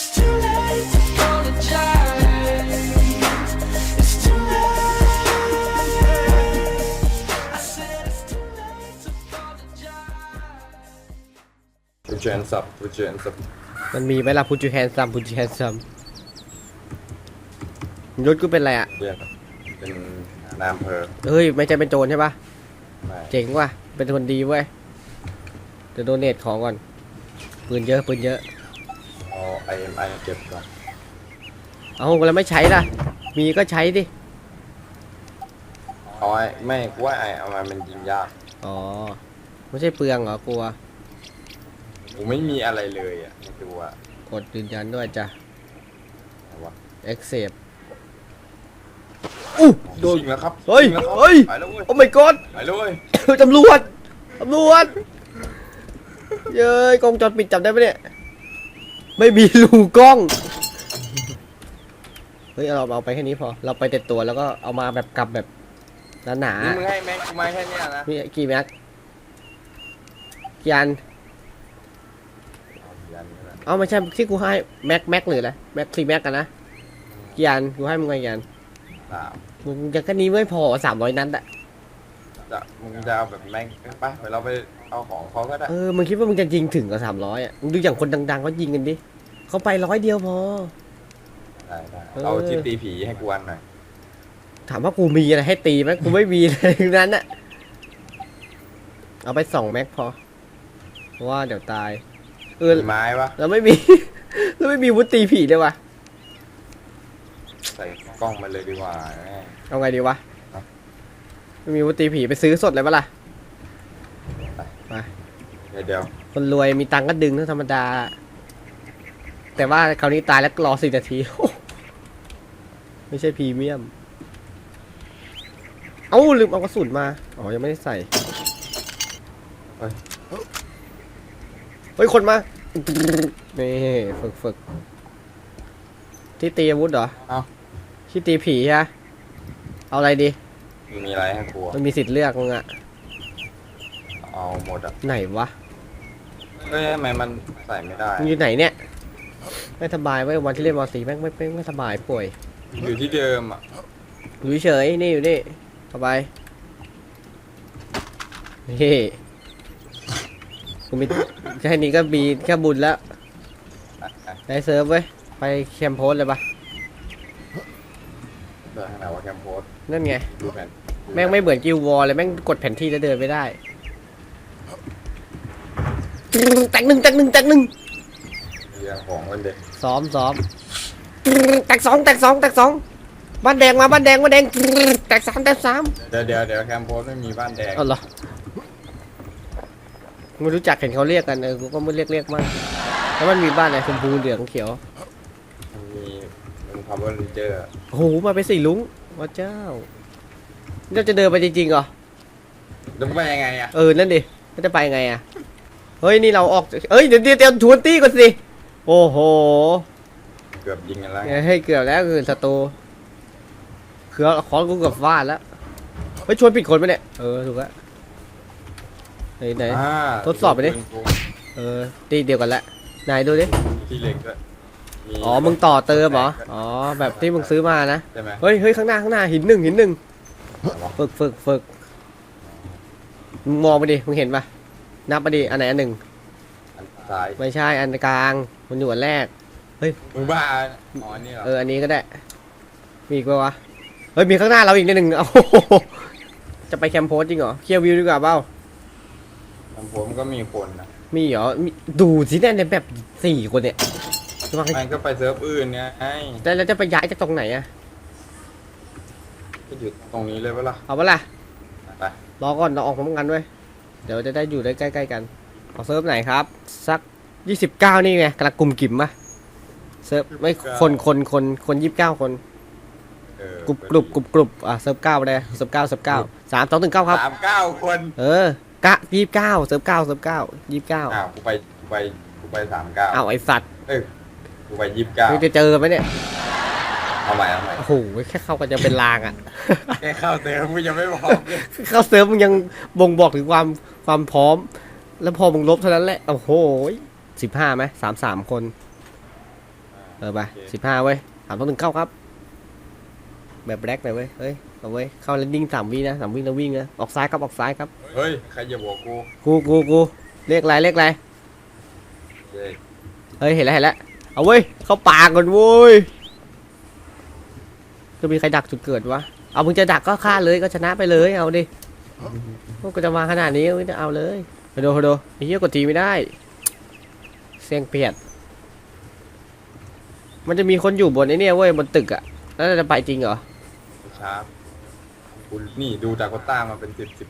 Put your hands up Put your hands up มันมีไหมล่ะพุจูแฮนซัมพุจูแฮนซัมยศกูเป็นอะไรอะ เรียกเป็นนายอำเภอเฮ้ย ไม่ใช่เป็นโจรใช่ปะไม่เจ๋งว่ะ เป็นคนดีเว้ยเดี๋ยวโดเนทของก่อน ปืนเยอะ ปืนเยอะ เอา IMI เก็บก่อนเอาแล้วไม่ใช้ล่ะ มีก็ใช้ดิ เอาไอ้ไม่กูว่าไอ้เอามามันยิงยากอ๋อ ไม่ใช่เปลืองเหรอกลัว กูไม่มีอะไรเลยอะไม่ดูอะกดยืนยันด้วยจ้ะเอาวะ accept อู้ โดนจริงแล้วครับเฮ้ยจริงแล้วครับเฮ้ย ไปแล้วเว้ยโอ้ my god ไปแล้วเว้ยตำรวจ ตำรวจ เย้ยกล้องจอดปิดจับได้ไหมเนี่ย ไม่มีรูกล้อง เฮ้ยเราเอาไปแค่นี้พอ เราไปแต่ตัวแล้วก็เอามาแบบกลับแบบหนานี่มึงให้แม็กกูมาแค่เนี้ยนะๆนี่กี่แม็กกี่อันเอายันนี่แหละเอาไม่ใช่ที่กูให้แม็กแม็กหรืออะไรแม็กสี่แม็กกันนะกี่อันกูให้มึงไงกี่อันสามมึงยังแค่นี้ไม่พอสามร้อยนัดอะจะมึงจะเอาแบบแม็กไปไปเราไปเอาของเขาก็ได้เออมึงคิดว่ามึงจะยิงถึงกับสามร้อยอะมึงดูอย่างคนดังๆเขายิงกันดิ เขาไปร้อยเดียวพอ ได้ได้เออ เอาที่ตีผีให้กูอันหน่อยถามว่ากูมีอะไรให้ตีไหมกูไม่มีเลยทั้งนั้นอะเอาไปสองแม็กพอเพราะว่าเดี๋ยวตาย เออมีไม้ปะเราไม่มี เราไม่มีวุฒิตีผีเลยวะใส่กล้องมาเลยดีกว่าแม่ง เอาไงดีวะครับ ไม่มีวุฒิตีผีไปซื้อสดเลยปะล่ะ เดี๋ยวเดี๋ยวคนรวยมีตังค์ก็ดึงเท่าธรรมดา แต่ว่าคราวนี้ตายแล้วรอสินาที ไม่ใช่พรีเมียม เอ้าลืมเอากระสุนมา อ๋อ ยังไม่ได้ใส่เฮ้ย คนมา นี่ฝึกฝึกที่ตีอาวุธเหรอ เอ้าที่ตีผีฮะ เอาอะไรดีมึงมีอะไรให้กูอะมันมีสิทธิ์เลือกมึงอะเอาหมดอะไหนวะเอ้ยทำไมมันใส่ไม่ได้ มึงอยู่ไหนเนี่ย ไม่สบายเว้ยวันที่เล่นมอสีแม่งไม่ไม่ไม่สบายป่วย อยู่ที่เดิมอะอยู่เฉยๆนี่อยู่นี่เข้าไปนี่กูมีแค่นี้ก็มีแค่บุญแล้วอะอะได้เซิร์ฟเว้ยไปแคมป์โพสเลยปะเดินข้างไหนว่าแคมโพสนั่นไง ดูแผนแม่งไม่เหมือนกิลวอลเลย แม่งกดแผนที่แล้วเดินไม่ได้ แตกหนึ่งแตกหนึ่งแตกหนึ่ง เรื่องของมันเด็กซ้อมซ้อมแตกสองแตกสองแตกสองบ้านแดงมาบ้านแดงบ้านแดงแตกสามแตกสามเดี๋ยวเดี๋ยวเดี๋ยวแคมโพสไม่มีบ้านแดงเอาเหรอไม่รู้จักเห็นเขาเรียกกันเออกูก็ไม่เรียกเรียกมากแล้วมันมีบ้านอะไรชมพูเหลืองเขียวมันมีมันพาวเวอร์เรนเจอร์โอ้โหมาเป็นสี่ลุงว้าเจ้าเราจะเดินไปจริงๆเหรอแล้วไปยังไงอะเออนั่นดิก็จะไปไงอะเฮ้ยนี่เราออกจากเอ้ยเดี๋ยวเดี๋ยวเดี๋ยวชวนตี้ก่อนสิ โอ้โห เกือบยิงกันแล้วเฮ้ยเกือบแล้วคือศัตรูคือเอาคอนกูเกับฟาดแล้วเฮ้ยชวนผิดคนไปเนี่ย เออ ถูกแล้วไหนไหน อ่าทดสอบไปดิ เออตีเดียวกันละนายดูดิ ที่เหล็กด้วยอ๋อ มึงต่อเติมเหรอ อ๋อ แบบที่มึงซื้อมานะ ใช่ไหมเฮ้ยเฮ้ยข้างหน้าข้างหน้าหินหนึ่งหินหนึ่งฝึกฝึกฝึกมึงมองไปดิ มึงเห็นปะนับไปดิ อันไหนอันหนึ่งอัน ซ้ายไม่ใช่อันกลาง มันอยู่อันแรก มึงบ้าอ๋ออันนี่เหรอเอออันนี้ก็ได้ มีอีกปะวะ เฮ้ยมีข้างหน้าเราอีกนิดหนึ่งโอ้โหจะไปแคมป์โพสจริงเหรอ เคลียร์วิวดีกว่าเปล่าแคมโพสมันก็มีคนนะมีเหรอมีดูสิเนี่ยในแบบสี่คนเนี่ยจะว่าไงมันก็ไปเซิร์ฟอื่นไงแต่แล้วจะไปย้ายจากตรงไหนอะก็อยู่ตรงนี้เลยปะล่ะเอาปะล่ะ ไปรอก่อนเราออกพร้อมกันด้วย เดี๋ยวจะได้อยู่ได้ใกล้ๆกัน เอาเซิร์ฟไหนครับ สักยี่สิบเก้านี่ไงกำลังกลุ่มกิ่มปะเซิร์ฟไม่คนคนคนคนยี่สิบเก้าคนเออกลุ่มกลุ่มกลุ่มกลุ่มอะเซิร์ฟเก้าไปเลยเซิร์ฟเก้าเซิร์ฟเก้าสามสองถึงเก้าครับ สามเก้าคนเออกะยี่สิบเก้าเซิร์ฟเก้าเซิร์ฟเก้ายี่สิบเก้าอ้าวกูไปกูไปกูไปสามเก้าอ้าวไอสัตว์เอ้ยกูไปยี่สิบเก้ามึงจะเจอไหมเนี่ยเอาใหม่เอาใหม่โอ้โหแค่เข้ากันจะเป็นลางอะ แค่เข้าเติมกูยังไม่บอกเลยเข้าเซิร์ฟมึงยังบ่งบอกถึงความความพร้อม แล้วพอมึงลบเท่านั้นแหละ โอ้โหสิบห้าไหมสามสามคนอเออไปโอเคสิบห้าเว้ยสามต้องหนึ่งเข้าครับ แบบแบล็กหน่อยเว้ย เฮ้ย เอาเว้ย เข้าแล้วนิ่งสามวินะสามวิแล้ววิ่งนะ ออกซ้ายครับ ออกซ้ายครับ เฮ้ย ใครอย่าบอกกู กูกูกูเลขอะไรเลขอะไรเย้ย เฮ้ย เห็นแล้วเห็นแล้ว เอาเว้ย เข้าป่าก่อนเว้ยจะมีใครดักจุดเกิดวะ เอามึงจะดักก็ฆ่าเลยก็ชนะไปเลย เอาดิพวกก็จะมาขนาดนี้ก็จะเอาเลย ไปดูไปดูไอ้เหี้ยกดทีไม่ได้ เสียงเปียด มันจะมีคนอยู่บนไอ้เนี่ยเว้ยบนตึกอะแล้วเราจะไปจริงเหรอช้ากูนี่ดูจากโคต้ามาเป็นสิบสิบ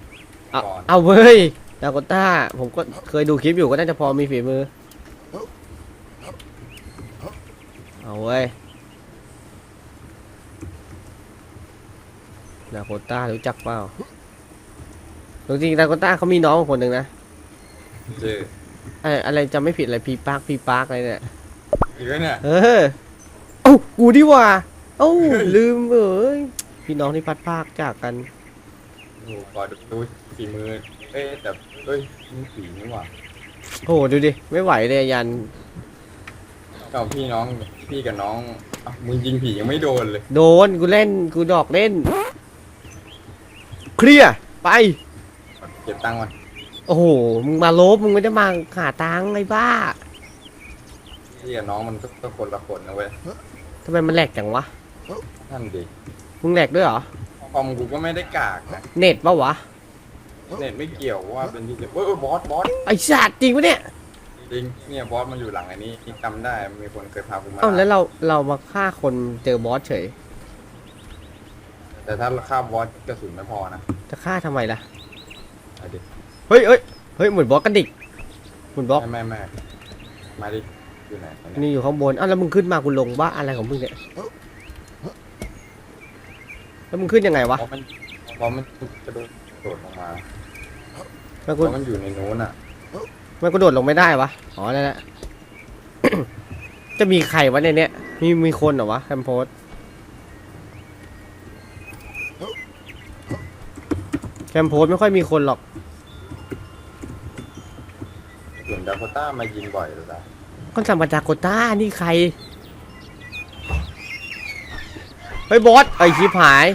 เอาก่อนเอาเว้ยดากต้า ผมก็เคยดูคลิปอยู่ก็น่าจะพอมีฝีมือ เอาเว้ยดาโกต้ารู้จักเปล่าจริงๆดาโกต้าเขามีน้องคนหนึ่งนะ เจ๊อะไรอะไรจำไม่ผิดอะไรพีปาร์คพีปาร์คอะไรเนี่ย อีกแล้วเนี่ย เออเอ้ากูดีว่า เอ้า ลืมเอ้ยพี่น้องที่พัดภาคจากกัน โอ้โหขอดูฝีมือ เอ๊ะแต่เฮ้ยมึงผีนี่หว่าโอ้โหดูดิ ไม่ไหวเลยยัน เจ้าพี่น้องพี่กับน้องอะมึงยิงผียังไม่โดนเลย โดน กูเล่น กูดอกเล่น เคลียร์ไป เก็บตังค์มัน โอ้โห มึงมาลบ มึงไม่ได้มาหาตังค์ไอ้บ้าพี่กับน้องมันก็ก็คนละคนนะเว้ยทำไมมันแหลกจังวะท่านดิมึงแหลกด้วยเหรอ คอมกูก็ไม่ได้กากนะเน็ตปะวะ เน็ตไม่เกี่ยวว่าเป็นที่เว้ยเว้ยบอสบอสไอ้สัตว์จริงปะเนี่ย จริงเนี่ยบอสมันอยู่หลังอันนี้จำได้มีคนเคยพากูมาเอ้าแล้วเราเรามาฆ่าคนเจอบอสเฉย แต่ถ้าฆ่าบอสกระสุนไม่พอนะจะฆ่าทำไมล่ะ เอาดิ เฮ้ยเฮ้ยเฮ้ยเหมือนบอสกระดิกเหมือนบอสไม่ไม่ไม่มาดิอยู่ไหนอันเนี้ยนี่อยู่ข้างบนอ้าวแล้วมึงขึ้นมากูลงว่าอะไรของมึงเนี่ยแล้วมึงขึ้นยังไงวะบอสมันบอสมันกระโดดโดดลงมามันบกูอสมันอยู่ในนู้นอะมันกูโดดลงไม่ได้วะ อ๋อนั่นแหละ จะมีใครวะในเนี้ย มีมีคนเหรอวะแคมโพสแคมโพสไม่ค่อยมีคนหรอก ส่วนดาโคต้ามายิงบ่อยเลยนะก็สัมปจากโกต้านี่ใคร เฮ้ยบอสไอ้ชิบหาย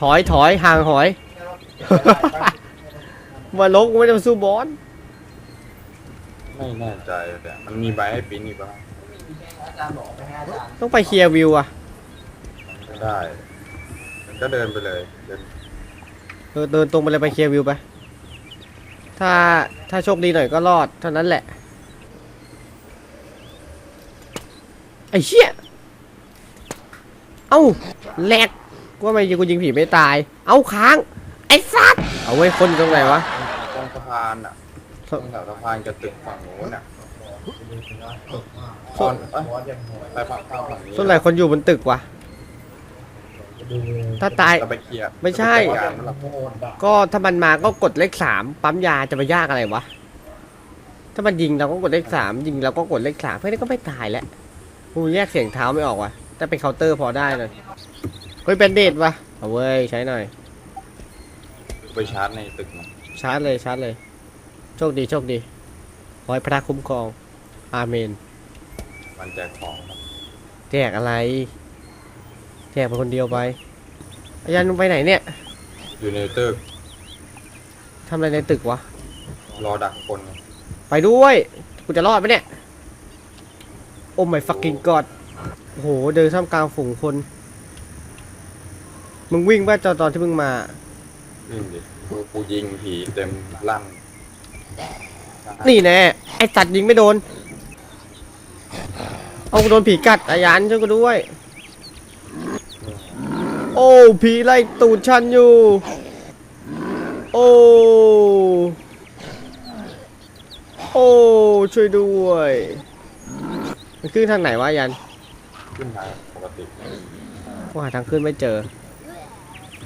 ถอยถอยห่างหอย มาลบกูไม่ได้มาสู้บอส ไม่แน่ใจแต่มันมีใบให้ปริ้นอีกป่ะต้องไปเคลียร์วิวอะไม่ได้ มันก็เดินไปเลยเดิน เออเดินตรงไปเลยไปเคลียร์วิวไป ถ้าถ้าโชคดีหน่อยก็รอดเท่านั้นแหละ ไอ้เชี่ย เอ้าแหลกกูว่าไม่ยิงกูยิงผีไม่ตาย เอ้าค้าง ไอ้สัตว์เอาไว้ยคนอยู่ตรงไหนวะ ตรงสะพานอะตรงแถวสะพานกับตึกฝั่งนู้นอะตอนเอ้ยไปฝั่งฝั่งฝั่งนี้ ส่วนใหญ่คนอยู่บนตึกวะ ถ้าตาย เราไปเคลียร์ไม่ใช่เราปจัดการมันหรอกก็ถ้ามันมาก็กดเลขสามปั๊มยาจะไปยากอะไรวะ ถ้ามันยิงเราก็กดเลขสามยิงเราก็กดเลขสามเพื่อนก็ไม่ตายแล้วกูแยกเสียงเท้าไม่ออกว่ะถ้าเป็นเคาน์เตอร์พอได้เลยเฮ้ยเป็นเดดวะเอาเว้ยใช้หน่อย ไปชาร์จในตึกมันชาร์จเลยชาร์จเลย โชคดีโชคดีขอให้พระคุ้มครอง อาเมน มันแจกของครับแจกอะไรแจกไปคนเดียวไป อาจารย์มึงไปไหนเนี่ยอยู่ในตึกทำอะไรในตึกวะ รอดักคนไงไปด้วย กูจะรอดไหมเนี่ย โอ้ my fucking god โอ้โห เดินท่ามกลางฝูงคน มึงวิ่งป่ะตอนตอนที่มึงมาวิ่งดิกูกูยิงผีเต็มลั่นนี่แน่ ไอสัตว์ยิงไม่โดน เอากูโดนผีกัดอายันช่วยกูด้วย โอ้ผีไล่ตูดฉันอยู่ โอ้โอ้ช่วยด้วยมันขึ้นทางไหนวะยันขึ้นทางปกติกูหาทางขึ้นไม่เจอ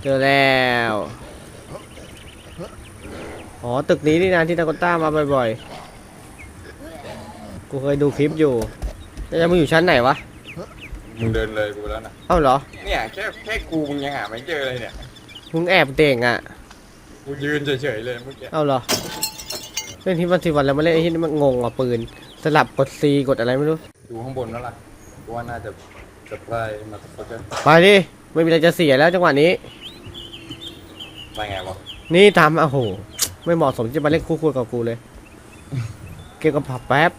เจอแล้วอ๋อตึกนี้นี่นะที่นาโกต้ามาบ่อยๆ กูเคยดูคลิปอยู่แล้วยังมึงอยู่ชั้นไหนวะ มึงเดินเลยกูไปแล้วนะ เอ้าเหรอ เนี่ยแค่แค่กูมึงยังหาไม่เจอเลยเนี่ย มึงแอบเต่งอะ กูยืนเฉยๆเลยเมื่อกี้ เอ้าเหรอ เล่นที่วันสิวันแล้วมาเล่นไอ้ที่นี่มันงงอะปืน สลับกด C กดอะไรไม่รู้ ดูข้างบนแล้วล่ะกูกูว่าน่าจะจะไปมาสักเกอร์ไปดิ ไม่มีอะไรจะเสียแล้วจังหวะนี้ ไปไงวะนี่ตามมาโอ้โห ไม่เหมาะสมที่จะมาเล่นคู่คุยกับกูเลย เกี่ยวกับผับแป๊บ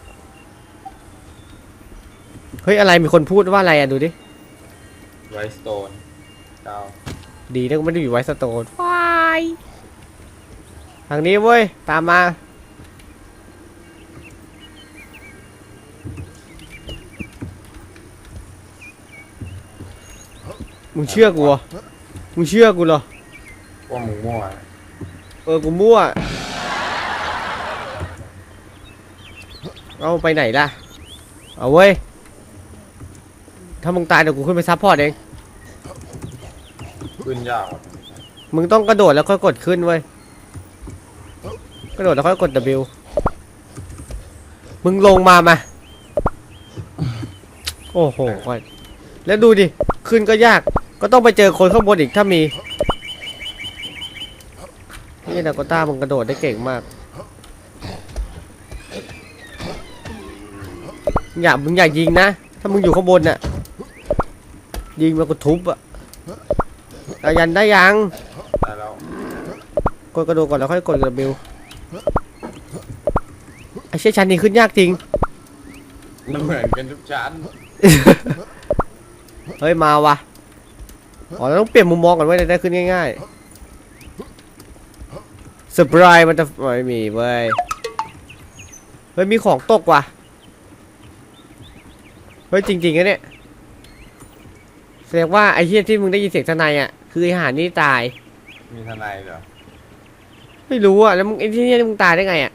เฮ้ยอะไรมีคนพูดว่าอะไรอะดูดิ ไรสโตนเก้าดีนะกูไม่ได้อยู่ไวท์สโตนวายทางนี้เว้ย ตามมา มึงเชื่อกูเหรอมึงเชื่อกูเหรอ ว่ามึงมั่วเออ กูมั่ว เอาไปไหนล่ะ เอาเว้ย ถ้ามึงตายเดี๋ยวกูขึ้นไปซับพอร์ตเอง ขึ้นยากว่ะมึงต้องกระโดดแล้วค่อยกดขึ้นเว้ย กระโดดแล้วค่อยกด W มึงลงมามา โอ้โหก่อนแล้วดูดิ ขึ้นก็ยาก ก็ต้องไปเจอคนข้างบนอีกถ้ามี นี่ดาโกต้ามึงกระโดดได้เก่งมาก อย่ามึงอย่ายิงนะ ถ้ามึงอยู่ข้างบนน่ะ ยิงมากูทุบอะอายันได้ยังได้แล้วกดกระโดดก่อนแล้วค่อยกดกระบิวไอ้เชี่ยชั้นนี้ขึ้นยากจริง มันเหมือนกันทุกชั้น เฮ้ยมาวะอ๋อเราต้องเปลี่ยนมุมมองก่อนเว้ยจะได้ขึ้นง่ายๆสปรายมันจะไม่มีเว้ย เฮ้ยมีของตกว่ะ เฮ้ยจริงๆนะเนี่ย แสดงว่าไอ้เหี้ยที่มึงได้ยินเสียงทนายอะคือไอ้หานี่ตาย มีทนายเหรอไม่รู้อะแล้วมึงไอ้ที่เนี่ยมึงตายได้ไงอะ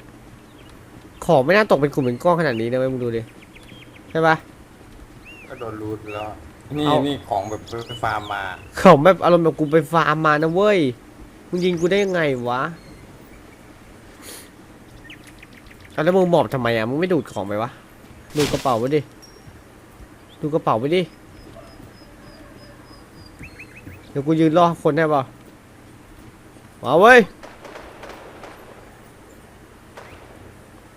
ของไม่น่าตกเป็นกลุ่มเป็นก้อนขนาดนี้นะเว้ยมึงดูดิใช่ปะ ก็โดนรูดแล้ว นี่เอา นี่ของแบบไปฟาร์มมาของแบบอารมณ์แบบกูไปฟาร์มมานะเว้ยมึงยิงกูได้ยังไงวะเอาแล้วมึงหมอบทำไมอะมึงไม่ดูดของไปวะดูกระเป๋าไว้ดิดูกระเป๋าไว้ดิเดี๋ยวกูยืนรอคนได้ป่ะมาเว้ย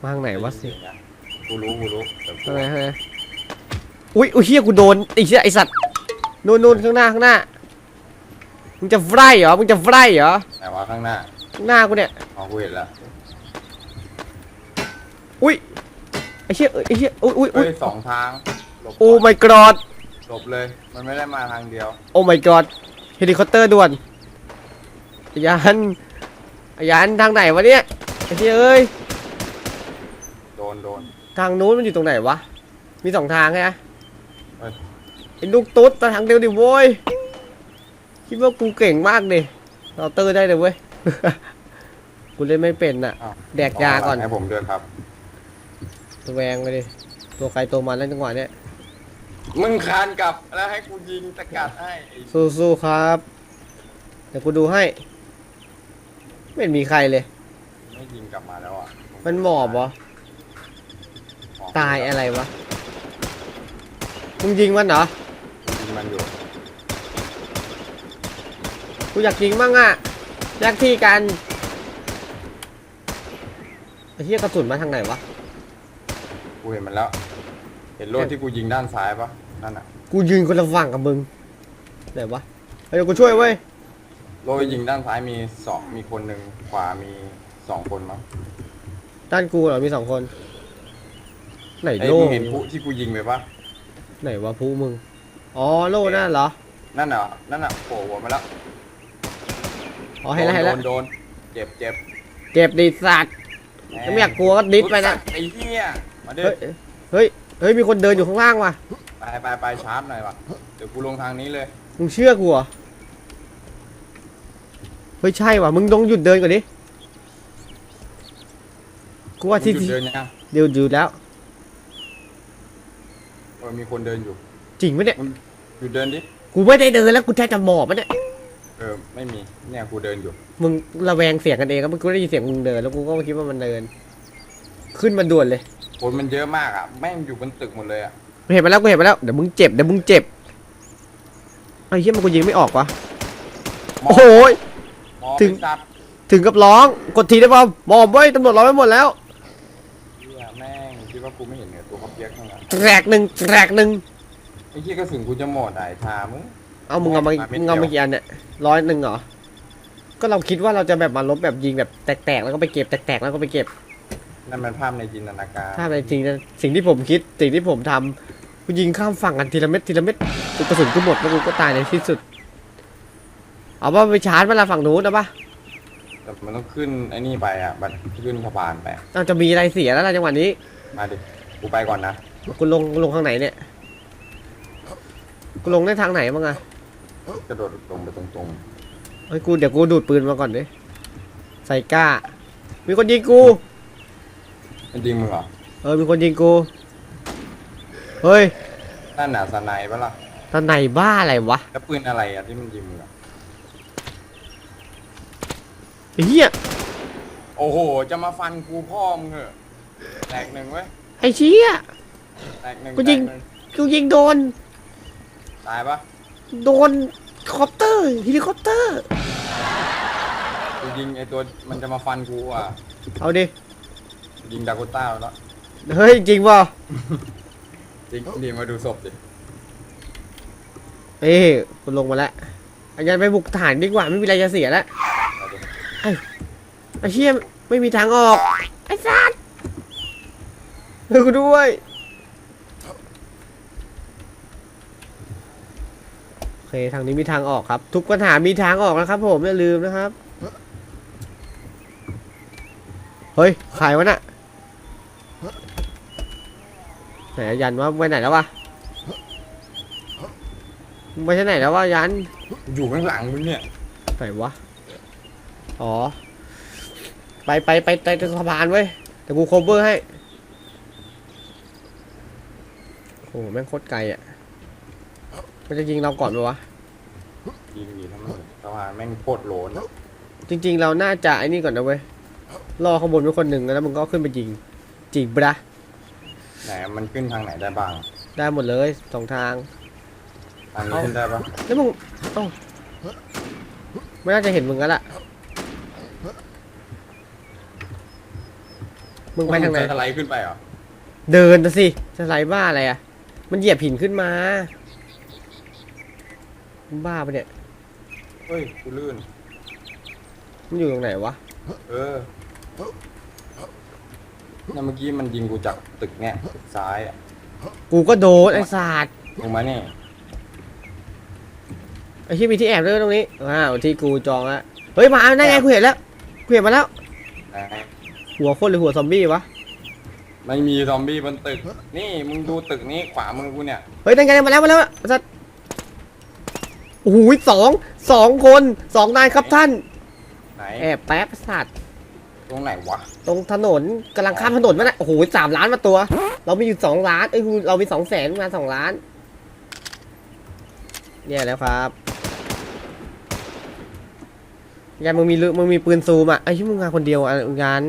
มาทางไหนวะสิกูรู้กูรู้แต่กูทางไหนทางไหนอุ้ยอุ้ยเฮียกูโดนไอ้เหี้ยไอ้สัตว์นู่นนู่นข้างหน้าข้างหน้ามึงจะไฟเหรอมึงจะไฟเหรอแต่ว่าข้างหน้าข้างหน้ากูเนี่ยอ๋อกูเห็นแล้วอุ้ยไอ้เชี่ยไอ้เชี่ยอุ้ยอุ้ยอุ้เฮ้ยยสองทางหลบโอ้ก่น my god หลบเลย มันไม่ได้มาทางเดียว โอ้ my god เฮลิคอปเตอร์ด่วนไอ้ยันไอ้ยันทางไหนวะเนี่ยไอ้เชี่ยเอ้ย โดนโดน ทางนู้นมันอยู่ตรงไหนวะ มีสองทางใช่ไหมเฮ้ย ไอ้ลูกตุ๊ดมาทางเดียวดิโว้ย คิดว่ากูเก่งมากดิเราเตอร์ได้เลยเว้ย กูเล่นไม่เป็นน่ะ อ้าวแดกยาก่อน ให้ผมด้วยครับ ตัวแวงไปดิ ตัวใครตัวมันแล้วจังหวะเนี้ย มึงคานกลับแล้วให้กูยิงสกัดให้ไอ้สู้ๆครับ เดี๋ยวกูดูให้ ไม่เห็นมีใครเลย ไม่ยิงกลับมาแล้วอะมันหมอบเหรอ หมอบตายอะไรวะ มึงยิงมันเหรอ ยิงมันอยู่กูอยากยิงมั่งอะแยกที่กันไอ้เหี้ยกระสุนมาทางไหนวะ กูเห็นมันแล้ว เห็นโล่ที่กูยิงด้านซ้ายปะนั่นอะกูยืนคนละฝั่งกับมึงไหนวะเฮ้ยเดี๋ยวกูช่วยเว้ยโล่ยิงด้านซ้ายมีสองมีคนหนึ่งขวามีสองคนมั้งด้านกูเหรอมีสองคน ไหนไอ้ยโล่มึงเห็นผู้ที่กูยิงไปปะไหนวะผู้มึงอ๋อโล่นั่นเหรอนั่นอะนั่นอะโผล่หัวมาแล้วอ๋อเห็นแล้วเห็นแล้วโดนโดนเจ็บเจ็บเจ็บดิสัตว์แหถ้าไม่อยากกลัวก็ดิสไปนะไอ้เหี้ยมาดิเฮ้ยเฮ้ย เฮ้ยมีคนเดินอยู่ข้างล่างว่ะ ไปไปไปชาร์จหน่อยวะเดี๋ยวกูลงทางนี้เลยมึงเชื่อกูเหรอ เฮ้ยใช่ว่ะ มึงต้องหยุดเดินก่อนดิ กูว่าที่มึงหยุดเดินยังเดี๋ยวดูแล้ว เออมีคนเดินอยู่จริงไหมเนี่ย หยุดเดินดิกูไม่ได้เดินแล้วกูแทบจะหมอบมันเนี่ย เออไม่มีเนี่ยกูเดินอยู่ มึงระแวงเสียงกันเองครับกูได้ยินเสียงมึงเดินแล้วกูก็คิดว่ามันเดิน ขึ้นมาด่วนเลยคนมันเยอะมากอะแม่งอยู่บนตึกหมดเลยอะกูเห็นมาแล้วกูเห็นมาแล้วเดี๋ยวมึงเจ็บเดี๋ยวมึงเจ็บไอ้เหี้ยมันกูยิงไม่ออกวะมโอ้โหยมอถึง ไปสัตว์ถึงกับร้องกดทีได้ป่ะหมอบไว้ยตำรวจร้องไปหมดแล้วเหี้ยแม่งคิดว่ากูไม่เห็นเหนือตัวเขาเปียกข้างหลังแตรกหนึ่งแตรกหนึ่งไอ้เหี้ยกระสุนกูจะหมดไอ้ทามึง เอามึงเอามามาเม็ดมึงเอาเดีมายว กี่อันเนี่ยร้อยหนึ่งเหรอก็เราคิดว่าเราจะแบบมาลบแบบยิงแบบแตกๆแล้วก็ไปเก็บแตกๆแล้วก็ไปเก็บ นั่นมันภาพในจินตนาการถ้าเป็นจริงนะสิ่งที่ผมคิดสิ่งที่ผมทำกูยิงข้ามฝั่งกันทีละเม็ดทีละเม็ดกูกระสุนกูหมดแล้วกูก็ตายในที่สุด เอาว่าไปชาร์จเวลาฝั่งนู้นนะปะแต่มันต้องขึ้นไอ้นี่ไปอะบัตรขึ้นสะพานไปเราจะมีอะไรเสียแล้วล่ะจังหวะนี้มาดิกูไปก่อนนะกูลงลงทางไหนเนี่ยกูลงได้ทางไหนบ้างอะกระโดดลงไปตรงเฮ้ยกูเดี๋ยวกูดูดปืนมาก่อนดิใส่กล้า มีคนยิงกูๆ มันยิงมึงเหรอ เออมีคนยิงกูเฮ้ยนั่นน่ะสไนปะล่ะตอนไหนบ้าอะไรวะแล้วปืนอะไรอะที่มันยิงมึงอะ ไอ้เหี้ยโอ้โห จะมาฟันกูพ่อมึงเหอะแตกหนึ่งเว้ยไอ้เชี่ย แตกหนึ่งกูยิง แตกหนึ่กูยิงโดน ตายปะโดนคอปเตอร์เฮลิคอปเตอร์ กูยิงไอ้ตัวมันจะมาฟันกูอะเอาดิ ยิงดาโกต้าไปแล้วเฮ้ยจริงป่ะยิงดีมาดูศพดิเอ้ยกูลงมาแล้วอาจารย์ไปบุกฐานดีกว่าไม่มีอะไรจะเสียแล้วเอาดิไอ้เชี่ยไม่มีทางออกไอ้สัสเฮ้ยกูด้วยโอเคทางนี้มีทางออกครับ ทุกปัญหามีทางออกนะครับ ผมอย่าลืมนะครับ เฮ้ยใครวะน่ะ ไหนอะยันว่าไปไหนแล้ววะมึงไปที่ไหนแล้ววะยันอยู่ข้างหลังมึงเนี่ยไหนวะอ๋อไปไปไปไปตรงสะพานเว้ยแต่กู cover ให้โอ้โหแม่งโคตรไกลอะมันจะยิงเราก่อนไหมวะยิงดีทั้งหมดสะพานแม่งโคตรโหลนจริง ๆ เราน่าจะไอ้นี่ก่อนนะเว้ยรอข้างบนไว้คนหนึ่งแล้วมึงก็ขึ้นไปยิงจริงปะ ไหนมันขึ้นทางไหนได้บ้างได้หมดเลยสองทาง ทางนี้ขึ้นได้ปะแล้วมึงเอ้าไม่น่าจะเห็นมึงแล้วล่ะ มึงไปทางไหนจะสไลด์ขึ้นไปเหรอเดินนะสิสไลด์บ้าอะไรอะ มันเหยียบหินขึ้นมามึงบ้าปะเนี่ย เฮ้ยกูลื่นมันอยู่ตรงไหนวะ เออ เนี่ยเมื่อกี้มันยิงกูจากตึกเนี่ยตึกซ้ายอะกูก็โดนไอ้ศาสตร์ลงมาเนี่ยไอ้ที่มีที่แอบด้วยตรงนี้ว้าวที่กูจองแล้วเฮ้ยมาได้ไงกูเห็นแล้วกูเห็นมาแล้วไหนหัวคนหรือหัวซอมบี้วะไม่มีซอมบี้บนตึก นี่มึงดูตึกนี้ขวามือกูเนี่ยเฮ้ยนั่นไงมาแล้วมาแล้วสัตว์โอ้โหสองสองคนสองนายครับท่านไหนแอบแป๊บสัตว์ตรงไหนวะ ตรงถนนกำลังข้ามถนนมาน่ะโอ้โหสามล้านมาตัว เรามีอยู่สองล้านเอ้ยเรามีสองแสนมาสองล้าน เนี่ยแล้วครับยานมึงมีลืมึงมีปืนซูมอะไอ้ที่มึงงานคนเดียวอะงาน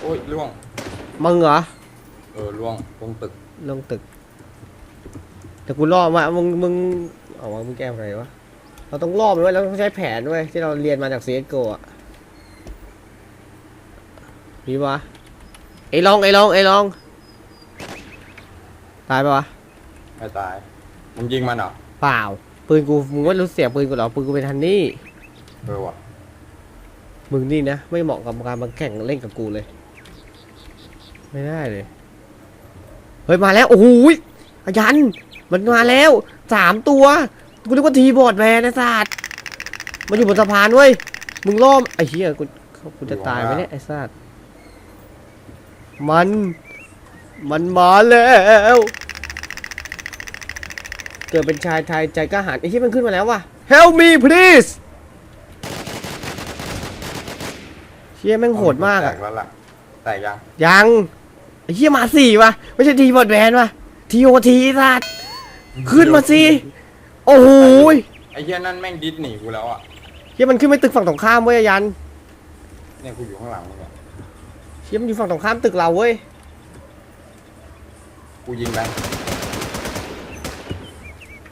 โอ้ยล่วง มึงเหรอ เออล่วงตรงตึกลงตึกแต่กูล่อมามึงมึงเอาวะมึงแก้อะไรวะเราต้องล่อมันไว้เราต้องใช้แผนไว้ยที่เราเรียนมาจาก CSGO อะ มีปะวะไอ้ลองไอ้ลองไอ้ลอง ตายปะวะไม่ตายมึงยิงมันเหรอเปล่า ปืนกูมึงว่ารู้เสียงปืนกูเหรอปืนกูเป็นฮันนี่ เออวะมึงนี่นะ ไม่เหมาะกับการมาแข่งเล่นกับกูเลย ไม่ได้เลย เฮ้ย มาแล้ว โอ้โหยอายัน มันมาแล้วสามตัวกูนึกว่าทีบอร์ดแวร์นะสัตว์มันอยู่บนสะพานเว้ย มึงล่อมไอ้เหี้ยกูกูจะตายไหมเนี่ยไอ้สัตว์ มัน มันมาแล้วเกิดเป็นชายไทยใจกล้าหาญไอ้ที่มันขึ้นมาแล้วว่ะ Help me please เชี่ยแม่งโหดมากแตอะกแล้วล่ะแตกยังยังไอ้เชี่ยมาสี่ว่ะไม่ใช่ทีบอดแวนว่ะทีโอทีสัตว์ขึ้นมาสิโอ้โหยไอ้เหี้ยนั่นแม่งดิสหนีกูแล้วอะเชี่ยมันขึ้นไปตึกฝั่งตรงข้ามเว้ยอายัน เนี่ยกูอยู่ข้างหลังมึงเนี่ย เชี่ยมันอยู่ฝั่งตรงข้ามตึกเราเว้ย กูยิงไป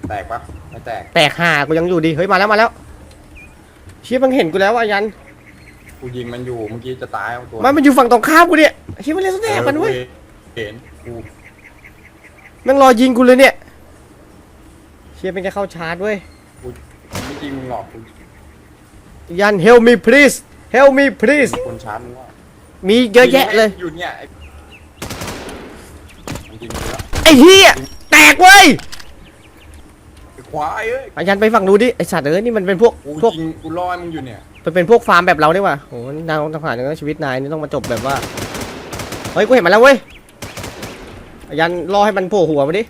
แตกปะไม่แตก แตกห่ากูยังอยู่ดี เฮ้ย มาแล้วมาแล้ว เชี่ยมันเห็นกูแล้วอายันกูยิงมันอยู่เมื่อกี้จะตายเอาตัวมันมันอยู่ฝั่งตรงข้ามกูเนี่ยเชี่ยมันเล่นแสดงมันเว้ยเห็นกูแม่งรอยิงกูเลยเนี่ย เชียร์เป็นจะเข้าชาร์จเว้ยกูไม่จริงมึงหรอกกูยัน help me please help me please คนชาร์จมึงว่า มีเยอะแยะเลย อยู่เนี่ยไอ้มันจริงมึงแล้วไอ้เหี้ยแตกเว้ยไอ้ควายเอ้ยอายันไปฝั่งดูดิไอสัตว์เอ้ยนี่มันเป็นพวกกูพวกจริงกูรอให้มึงอยู่เนี่ยมันเป็นพวกฟาร์มแบบเราได้ว่ะโหนี่นายต้องผ่านนะชีวิตนายนี่ต้องมาจบแบบว่าเฮ้ยกูเห็นมันแล้วเว้ยอายันรอให้มันโผล่หัวมาดิ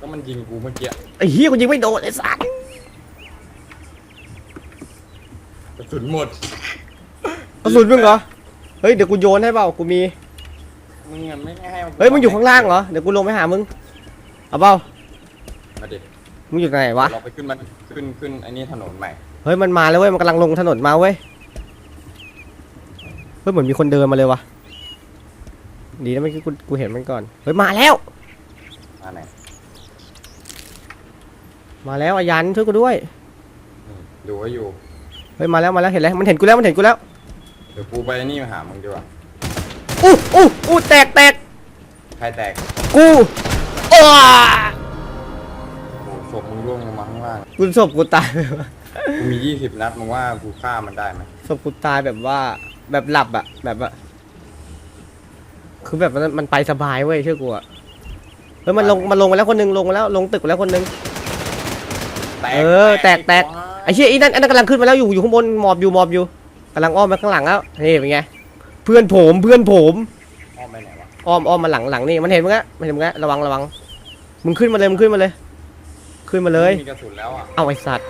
ก็มันยิงกูเมื่อกี้ไอ้เหี้ยกูยิงไม่โดนไอ้สัตว์กระสุนหมดกระสุนมึงเหรอ เฮ้ยเดี๋ยวกูโยนให้เปล่ากูมี มึงอะไม่ให้เฮ้ยมึงอยู่ข้างล่างเหรอเดี๋ยวกูลงไปหามึงเอาเปล่ามาดิมึงอยู่ไหนวะเราไปขึ้นมันขึ้นขึ้นไอ้นี่ถนนใหม่เฮ้ยมันมาแล้วเว้ยมันกำลังลงถนนมาเว้ยเฮ้ยเหมือนมีคนเดินมาเลยวะดีนะเมื่อกี้กูกูเห็นมันก่อนเฮ้ยมาแล้วอ่าไหนมาแล้วอายันช่วยกูด้วยอืมดูไว้อยู่เฮ้ยมาแล้วมาแล้วเห็นแล้วมันเห็นกูแล้วมันเห็นกูแล้วเดี๋ยวกูไปนี่มาหามึงดีกว่าอู้อู้อู้แตกแตกใครแตกกูอ้าโอ้ศพมึงร่วงลงมาข้างล่างกูศพกูตายกูมียี่สิบนัดมึงว่ากูฆ่ามันได้ไหมศพกูตายแบบว่าแบบหลับอะแบบว่าคือแบบมันมันไปสบายเว้ยเชื่อกูอะเฮ้ยมันลงมันลงมาแล้วคนหนึงลงมาแล้วลงตึกมาแล้วคนหนึง แตกเออแตกแตก ไอ้เชี่ยไอ้นั่นไอ้นั่นกำลังขึ้นมาแล้วอยู่อยู่ข้างบนหมอบอยู่หมอบอยู่ กำลังอ้อมไปข้างหลังแล้วนี่เป็นไงเพื่อนผมเพื่อนผมอ้อมไปไหนวะอ้อมอ้อมมาหลังหลังนี่มันเห็นมึงอะมันเห็นมึงอะระวังระวังมึงขึ้นมาเลยมึงขึ้นมาเลย ขึ้นมาเลยไม่มีกระสุนแล้วอะเอาไอ้สัตว์